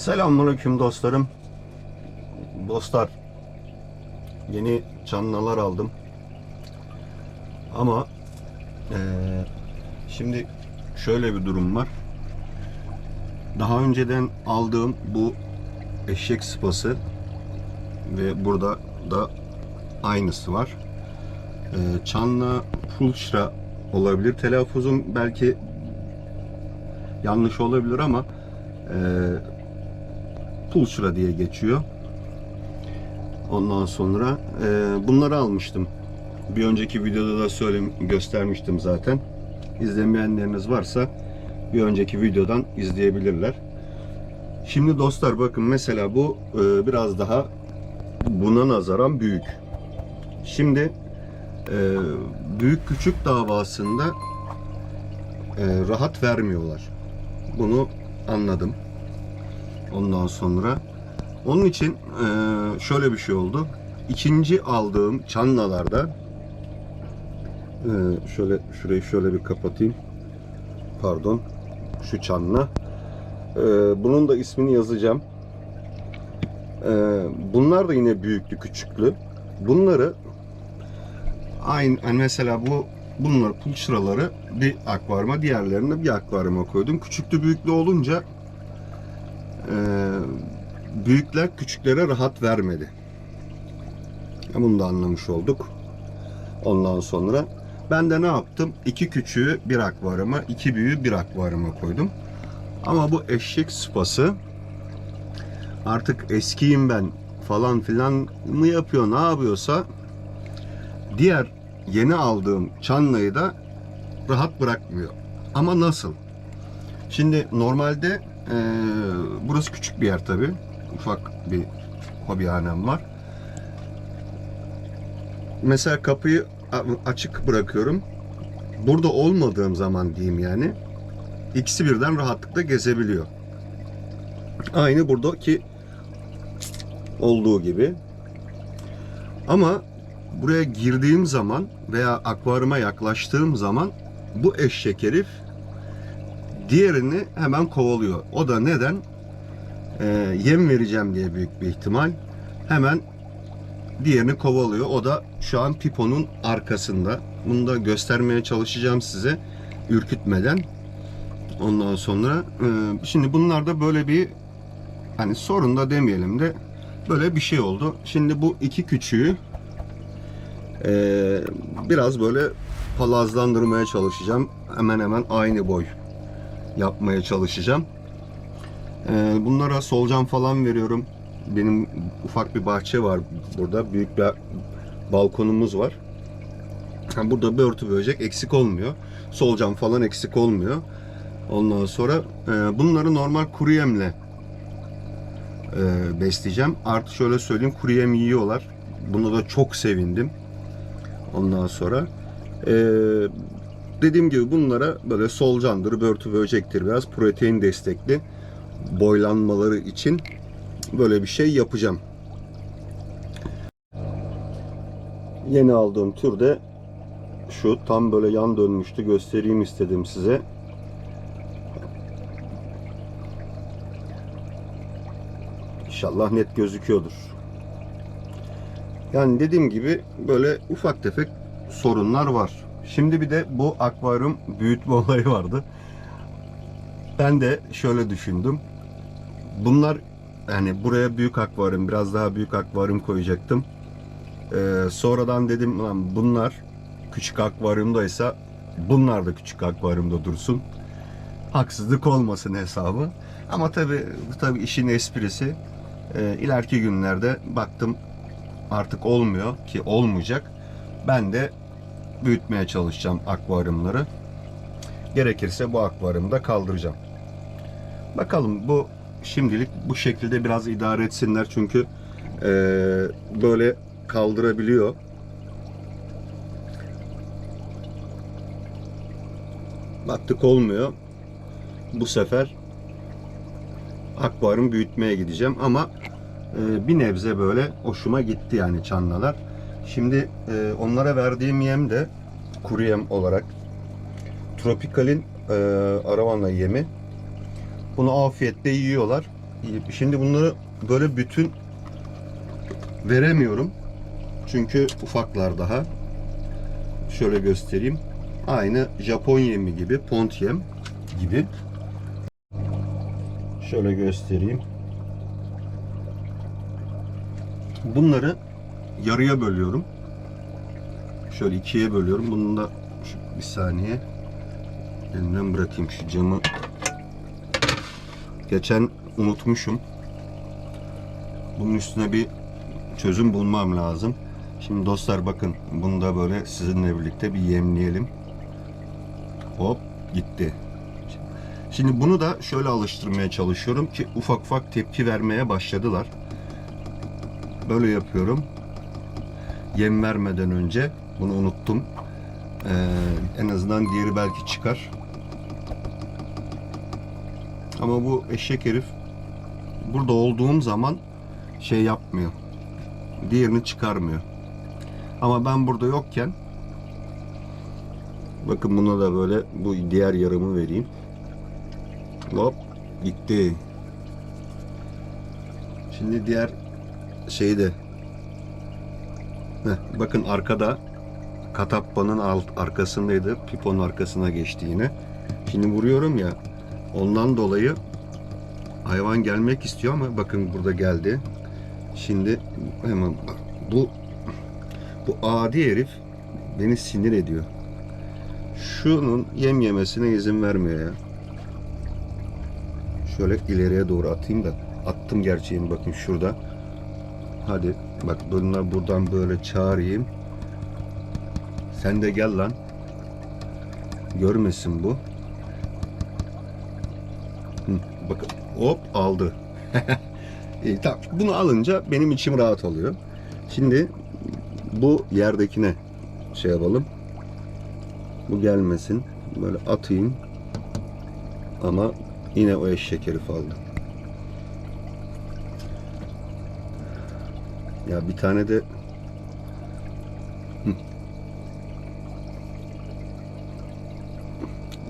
Selamünaleyküm dostlarım. Dostlar, yeni çanlalar aldım. Ama eee, şimdi şöyle bir durum var. Daha önceden aldığım bu eşek sıpası ve burada da aynısı var. Eee Çanla Pulşra olabilir. Telaffuzum belki yanlış olabilir ama eee Pulşra diye geçiyor. Ondan sonra e, bunları almıştım. Bir önceki videoda da söylem göstermiştim zaten. İzlemeyenleriniz varsa bir önceki videodan izleyebilirler. Şimdi dostlar bakın mesela bu e, biraz daha buna nazaran büyük. Şimdi e, büyük küçük davasında e, rahat vermiyorlar. Bunu anladım. Ondan sonra onun için eee, şöyle bir şey oldu. İkinci aldığım çanlalarda eee, şöyle şurayı şöyle bir kapatayım. Pardon. Şu çanla. Eee, bunun da ismini yazacağım. Bunlar da yine büyüklü küçüklü. Bunları aynı hani mesela bu bunlar pulçıraları bir akvaryuma diğerlerini bir akvaryuma koydum. Küçüklü büyüklü olunca büyükler küçüklere rahat vermedi. Bunu da anlamış olduk. Ondan sonra ben de ne yaptım? İki küçüğü bir akvaryuma, iki büyüğü bir akvaryuma koydum. Ama bu eşek sıpası artık eskiyim ben falan filan mı yapıyor, ne yapıyorsa diğer yeni aldığım çanlayı da rahat bırakmıyor. Ama nasıl? Şimdi normalde eee, burası küçük bir yer tabi. Ufak bir hobihanem var. Mesela kapıyı açık bırakıyorum. Burada olmadığım zaman diyeyim yani. ikisi birden rahatlıkla gezebiliyor. Aynı buradaki olduğu gibi. Ama buraya girdiğim zaman veya akvaryuma yaklaştığım zaman bu eşek herif diğerini hemen kovalıyor. O da neden? Ee, yem vereceğim diye büyük bir ihtimal. Hemen diğerini kovalıyor. O da şu an piponun arkasında. Bunu da göstermeye çalışacağım size ürkütmeden. Ondan sonra e, şimdi bunlarda böyle bir hani sorun da demeyelim de böyle bir şey oldu. Şimdi bu iki küçüğü e, biraz böyle palazlandırmaya çalışacağım. Hemen hemen aynı boy yapmaya çalışacağım. Ee, bunlara solucan falan veriyorum. Benim ufak bir bahçe var burada. Büyük bir balkonumuz var. Burada börtü böcek eksik olmuyor. Solucan falan eksik olmuyor. Ondan sonra e, bunları normal kuru yemle e, besleyeceğim. Artık şöyle söyleyeyim kuru yem yiyorlar. Buna da çok sevindim. Ondan sonra e, dediğim gibi bunlara böyle solucandır, börtü böcektir biraz protein destekli boylanmaları için böyle bir şey yapacağım. Yeni aldığım tür de şu tam böyle yan dönmüştü göstereyim istedim size. İnşallah net gözüküyordur. Yani dediğim gibi böyle ufak tefek sorunlar var. Şimdi bir de bu akvaryum büyütme olayı vardı. Ben de şöyle düşündüm. Bunlar yani buraya büyük akvaryum, biraz daha büyük akvaryum koyacaktım. Ee, sonradan dedim lan bunlar küçük akvaryumdaysa bunlar da küçük akvaryumda dursun. Haksızlık olmasın hesabı. Ama tabi tabi işin esprisi e, ileriki günlerde baktım artık olmuyor ki olmayacak. Ben de büyütmeye çalışacağım akvaryumları. Gerekirse bu akvaryumda kaldıracağım. Bakalım bu şimdilik bu şekilde biraz idare etsinler çünkü eee, böyle kaldırabiliyor. Baktık olmuyor. Bu sefer akvaryum büyütmeye gideceğim ama e, bir nebze böyle hoşuma gitti yani çanlalar. Şimdi e, onlara verdiğim yem de kuru yem olarak Tropikal'in e, aravanla yemi. Bunu afiyetle yiyorlar. Şimdi bunları böyle bütün veremiyorum. Çünkü ufaklar daha. Şöyle göstereyim. Aynı Japon yemi gibi, pont yem gibi. Şöyle göstereyim. Bunları yarıya bölüyorum. Şöyle ikiye bölüyorum. Bunu da bir saniye elimden bırakayım şu camı. Geçen unutmuşum. Bunun üstüne bir çözüm bulmam lazım. Şimdi dostlar bakın bunu da böyle sizinle birlikte bir yemleyelim. Hop gitti. Şimdi bunu da şöyle alıştırmaya çalışıyorum ki ufak ufak tepki vermeye başladılar. Böyle yapıyorum. Yem vermeden önce bunu unuttum. Ee, en azından diğeri belki çıkar. Ama bu eşek herif burada olduğum zaman şey yapmıyor. Diğerini çıkarmıyor. Ama ben burada yokken bakın buna da böyle bu diğer yarımı vereyim. Hop gitti. Şimdi diğer şeyi de Heh, bakın arkada katappanın alt arkasındaydı. Piponun arkasına geçti yine. Şimdi vuruyorum ya ondan dolayı hayvan gelmek istiyor ama bakın burada geldi. Şimdi hemen bak bu bu adi herif beni sinir ediyor. Şunun yem yemesine izin vermiyor ya. Şöyle ileriye doğru atayım da attım gerçeğini bakın şurada. Hadi bak bunlar buradan böyle çağırayım. Sen de gel lan. Görmesin bu. Hı, bakın hop aldı. İyi, tamam. Bunu alınca benim içim rahat oluyor. Şimdi bu yerdekine şey yapalım. Bu gelmesin. Böyle atayım. Ama yine o eşek herif aldı. Ya bir tane de.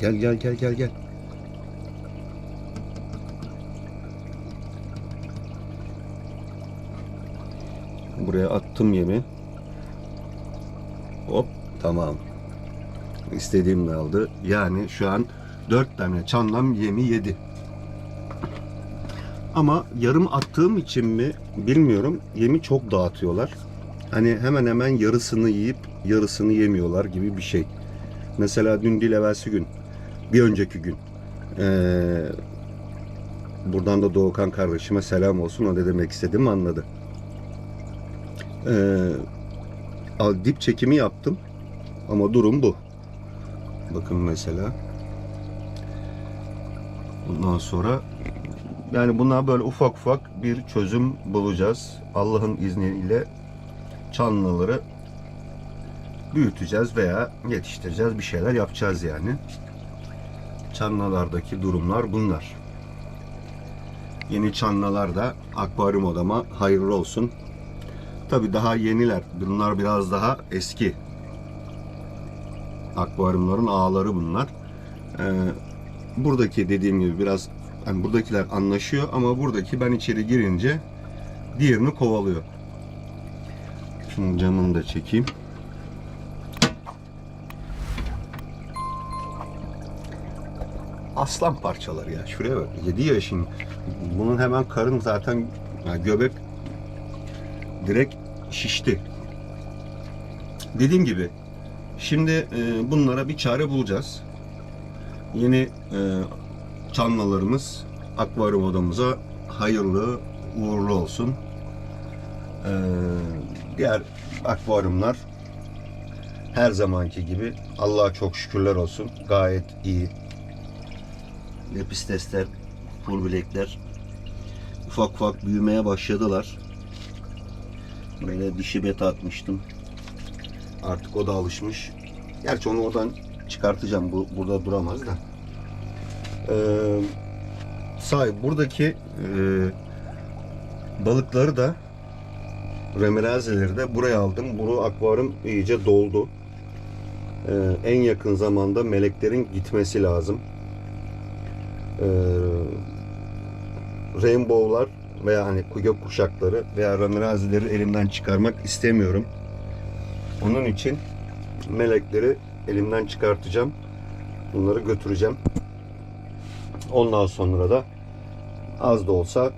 Gel gel gel gel gel. Buraya attım yemi. Hop tamam. İstediğim de aldı. Yani şu an dört tane çanlam yemi yedi. Ama yarım attığım için mi bilmiyorum. Yemi çok dağıtıyorlar. Hani hemen hemen yarısını yiyip yarısını yemiyorlar gibi bir şey. Mesela dün değil evvelsi gün. Bir önceki gün. Ee, buradan da Doğukan kardeşime selam olsun. O ne demek istediğimi anladı. Ee, dip çekimi yaptım. Ama durum bu. Bakın mesela. Bundan sonra yani buna böyle ufak ufak bir çözüm bulacağız. Allah'ın izniyle çanlıları büyüteceğiz veya yetiştireceğiz. Bir şeyler yapacağız yani. Çanlalardaki durumlar bunlar. Yeni çanlalar da akvaryum odama hayırlı olsun. Tabi daha yeniler. Bunlar biraz daha eski. Akvaryumların ağları bunlar. Ee, buradaki dediğim gibi biraz hani buradakiler anlaşıyor ama buradaki ben içeri girince diğerini kovalıyor. Şunun camını da çekeyim. Aslan parçaları ya. Şuraya bak. 7 yaşın. Bunun hemen karın zaten yani göbek direkt şişti. Dediğim gibi şimdi e, bunlara bir çare bulacağız. Yeni e, çanlalarımız akvaryum odamıza hayırlı uğurlu olsun. E, diğer akvaryumlar her zamanki gibi Allah'a çok şükürler olsun. Gayet iyi. Lepistesler, full bilekler ufak ufak büyümeye başladılar. Böyle dişi beta atmıştım. Artık o da alışmış. Gerçi onu oradan çıkartacağım. Bu burada duramaz da. Ee, sahi buradaki e, balıkları da remerazeleri de buraya aldım. Bu akvaryum iyice doldu. Ee, en yakın zamanda meleklerin gitmesi lazım. Ee, rainbow'lar veya hani gök kuşakları veya ramirazileri elimden çıkarmak istemiyorum. Onun için melekleri elimden çıkartacağım. Bunları götüreceğim. Ondan sonra da az da olsa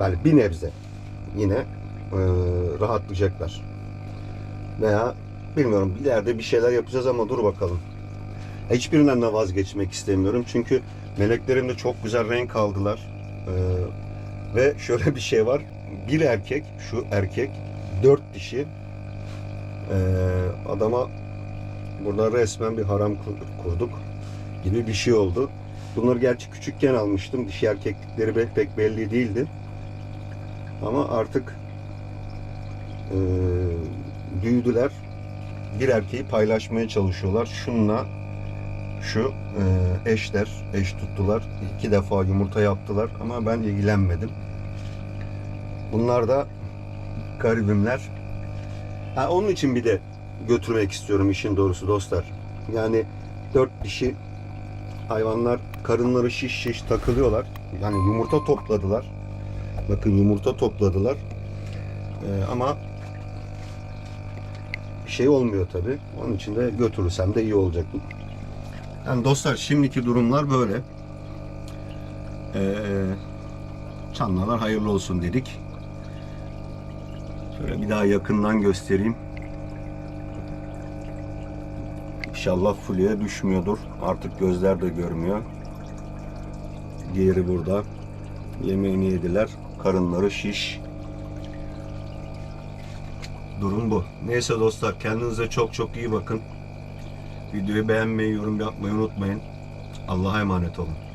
yani bir nebze yine e, rahatlayacaklar. Veya bilmiyorum ileride bir şeyler yapacağız ama dur bakalım. Hiçbirinden de vazgeçmek istemiyorum. Çünkü meleklerim de çok güzel renk aldılar. E, ve şöyle bir şey var. Bir erkek, şu erkek, dört dişi e, adama burada resmen bir haram kur- kurduk gibi bir şey oldu. Bunları gerçi küçükken almıştım. Dişi erkeklikleri pek, belli değildi. Ama artık e, büyüdüler. Bir erkeği paylaşmaya çalışıyorlar. Şununla şu e, eşler, eş tuttular. İki defa yumurta yaptılar ama ben ilgilenmedim. Bunlar da garibimler. Ha, onun için bir de götürmek istiyorum işin doğrusu dostlar. Yani dört dişi hayvanlar karınları şiş şiş takılıyorlar. Yani yumurta topladılar. Bakın yumurta topladılar. Ee, ama bir şey olmuyor tabi. Onun için de götürürsem de iyi olacak. Yani dostlar şimdiki durumlar böyle. Ee, çanlalar hayırlı olsun dedik. Şöyle bir daha yakından göstereyim. İnşallah Fulya'ya düşmüyordur. Artık gözler de görmüyor. Diğeri burada. Yemeğini yediler. Karınları şiş. Durum bu. Neyse dostlar kendinize çok çok iyi bakın. Videoyu beğenmeyi, yorum yapmayı unutmayın. Allah'a emanet olun.